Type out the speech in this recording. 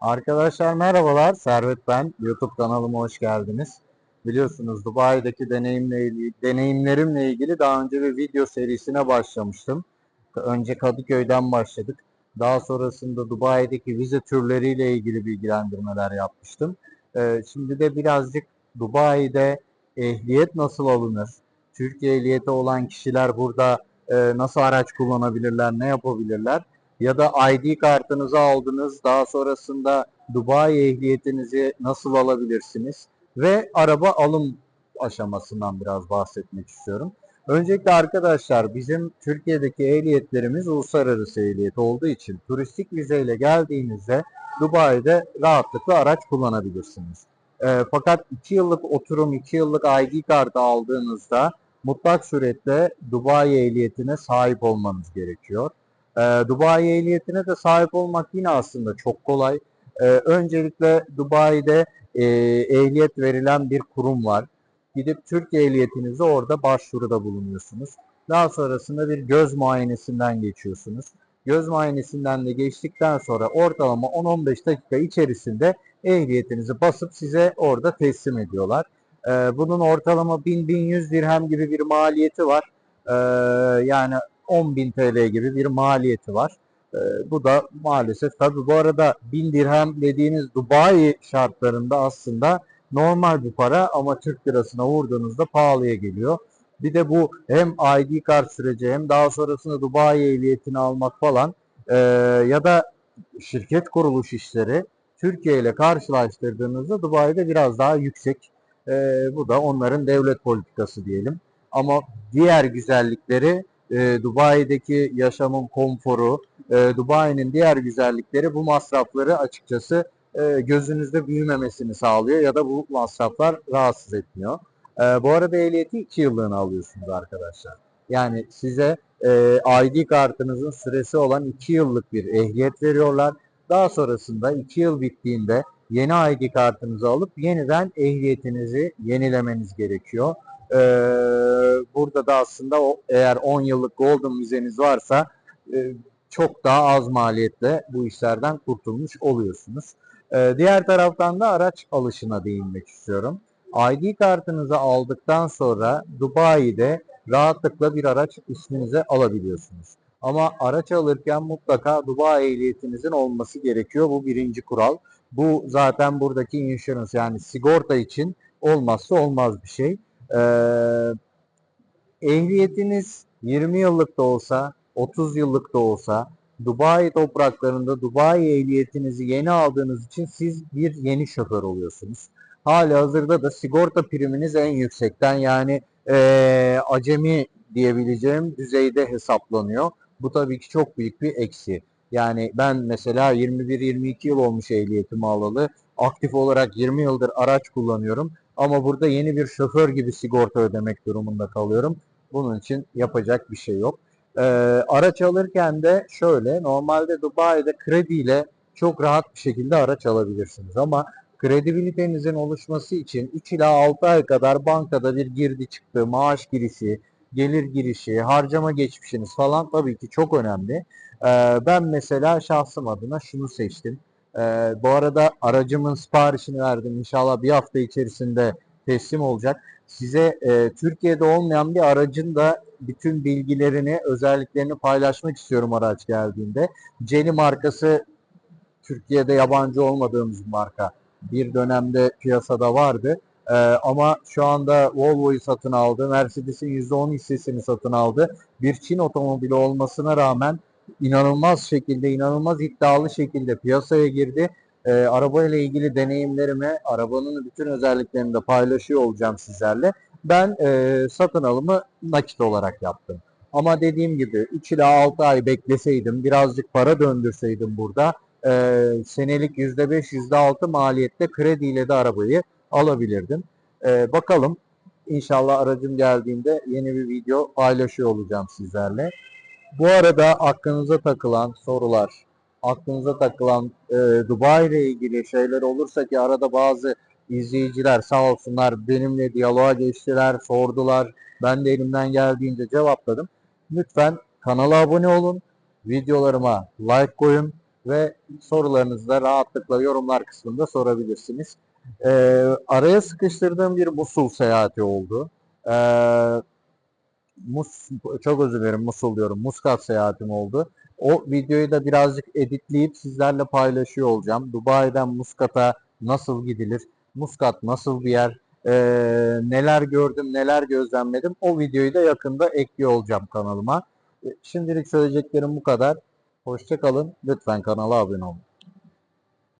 Arkadaşlar merhabalar. Servet ben. YouTube kanalıma hoş geldiniz. Biliyorsunuz Dubai'deki deneyimle ilgili, deneyimlerimle ilgili daha önce bir video serisine başlamıştım. Önce Kadıköy'den başladık. Daha sonrasında Dubai'deki vize türleriyle ilgili bilgilendirmeler yapmıştım. Ee, şimdi de birazcık Dubai'de ehliyet nasıl alınır? Türkiye ehliyeti olan kişiler burada e, nasıl araç kullanabilirler, ne yapabilirler? Ya da ID kartınızı aldınız. Daha sonrasında Dubai ehliyetinizi nasıl alabilirsiniz? Ve araba alım aşamasından biraz bahsetmek istiyorum. Öncelikle arkadaşlar bizim Türkiye'deki ehliyetlerimiz uluslararası ehliyet olduğu için turistik vizeyle geldiğinizde Dubai'de rahatlıkla araç kullanabilirsiniz. Ee, fakat 2 yıllık oturum, 2 yıllık ID kartı aldığınızda mutlak surette Dubai ehliyetine sahip olmanız gerekiyor. E, Dubai ehliyetine de sahip olmak yine aslında çok kolay. E, öncelikle Dubai'de e, ehliyet verilen bir kurum var. Gidip Türk ehliyetinizi orada başvuruda bulunuyorsunuz. Daha sonrasında bir göz muayenesinden geçiyorsunuz. Göz muayenesinden de geçtikten sonra ortalama 10-15 dakika içerisinde ehliyetinizi basıp size orada teslim ediyorlar. Ee, bunun ortalama 1000-1100 dirhem gibi bir maliyeti var. Ee, yani 10.000 TL gibi bir maliyeti var. Ee, bu da maalesef tabi bu arada 1000 dirhem dediğiniz Dubai şartlarında aslında normal bir para ama Türk lirasına vurduğunuzda pahalıya geliyor. Bir de bu hem ID kart süreci hem daha sonrasında Dubai ehliyetini almak falan ee, ya da şirket kuruluş işleri Türkiye ile karşılaştırdığınızda Dubai'de biraz daha yüksek. Ee, bu da onların devlet politikası diyelim. Ama diğer güzellikleri e, Dubai'deki yaşamın konforu, e, Dubai'nin diğer güzellikleri bu masrafları açıkçası e, gözünüzde büyümemesini sağlıyor ya da bu masraflar rahatsız etmiyor. E, bu arada ehliyeti 2 yıllığına alıyorsunuz arkadaşlar. Yani size e, ID kartınızın süresi olan 2 yıllık bir ehliyet veriyorlar. Daha sonrasında 2 yıl bittiğinde yeni ID kartınızı alıp yeniden ehliyetinizi yenilemeniz gerekiyor. Ee, burada da aslında o, eğer 10 yıllık Golden vizeniz varsa e, çok daha az maliyetle bu işlerden kurtulmuş oluyorsunuz. Ee, diğer taraftan da araç alışına değinmek istiyorum. ID kartınızı aldıktan sonra Dubai'de rahatlıkla bir araç isminize alabiliyorsunuz. Ama araç alırken mutlaka Dubai ehliyetinizin olması gerekiyor. Bu birinci kural. Bu zaten buradaki insurance yani sigorta için olmazsa olmaz bir şey. Ee, ehliyetiniz 20 yıllık da olsa, 30 yıllık da olsa Dubai topraklarında Dubai ehliyetinizi yeni aldığınız için siz bir yeni şoför oluyorsunuz. Hali hazırda da sigorta priminiz en yüksekten yani ee, acemi diyebileceğim düzeyde hesaplanıyor. Bu tabii ki çok büyük bir eksi. Yani ben mesela 21-22 yıl olmuş ehliyetimi alalı. Aktif olarak 20 yıldır araç kullanıyorum. Ama burada yeni bir şoför gibi sigorta ödemek durumunda kalıyorum. Bunun için yapacak bir şey yok. Ee, araç alırken de şöyle, normalde Dubai'de krediyle çok rahat bir şekilde araç alabilirsiniz. Ama kredibilitenizin oluşması için 3 ila 6 ay kadar bankada bir girdi çıktı, maaş girişi, gelir girişi, harcama geçmişiniz falan tabii ki çok önemli. Ee, ben mesela şahsım adına şunu seçtim. Ee, bu arada aracımın siparişini verdim. İnşallah bir hafta içerisinde teslim olacak. Size e, Türkiye'de olmayan bir aracın da bütün bilgilerini, özelliklerini paylaşmak istiyorum araç geldiğinde. Celi markası Türkiye'de yabancı olmadığımız bir marka. Bir dönemde piyasada vardı. Ee, ama şu anda Volvo'yu satın aldı. Mercedes'in %10 hissesini satın aldı. Bir Çin otomobili olmasına rağmen inanılmaz şekilde, inanılmaz iddialı şekilde piyasaya girdi. E, araba ile ilgili deneyimlerimi, arabanın bütün özelliklerini de paylaşıyor olacağım sizlerle. Ben e, satın alımı nakit olarak yaptım. Ama dediğim gibi 3 ila 6 ay bekleseydim, birazcık para döndürseydim burada e, senelik %5, %6 maliyette krediyle de arabayı alabilirdim. E, bakalım İnşallah aracım geldiğinde yeni bir video paylaşıyor olacağım sizlerle. Bu arada aklınıza takılan sorular, aklınıza takılan e, Dubai ile ilgili şeyler olursa ki arada bazı izleyiciler sağ olsunlar benimle diyaloğa geçtiler, sordular. Ben de elimden geldiğince cevapladım. Lütfen kanala abone olun, videolarıma like koyun ve sorularınızı da rahatlıkla yorumlar kısmında sorabilirsiniz. Ee, araya sıkıştırdığım bir Musul seyahati oldu. Ee, Mus, çok özür dilerim Musul diyorum. Muscat seyahatim oldu. O videoyu da birazcık editleyip sizlerle paylaşıyor olacağım. Dubai'den Muscat'a nasıl gidilir? Muscat nasıl bir yer? Ee, neler gördüm, neler gözlemledim? O videoyu da yakında ekliyor olacağım kanalıma. Şimdilik söyleyeceklerim bu kadar. Hoşça kalın. Lütfen kanala abone olun.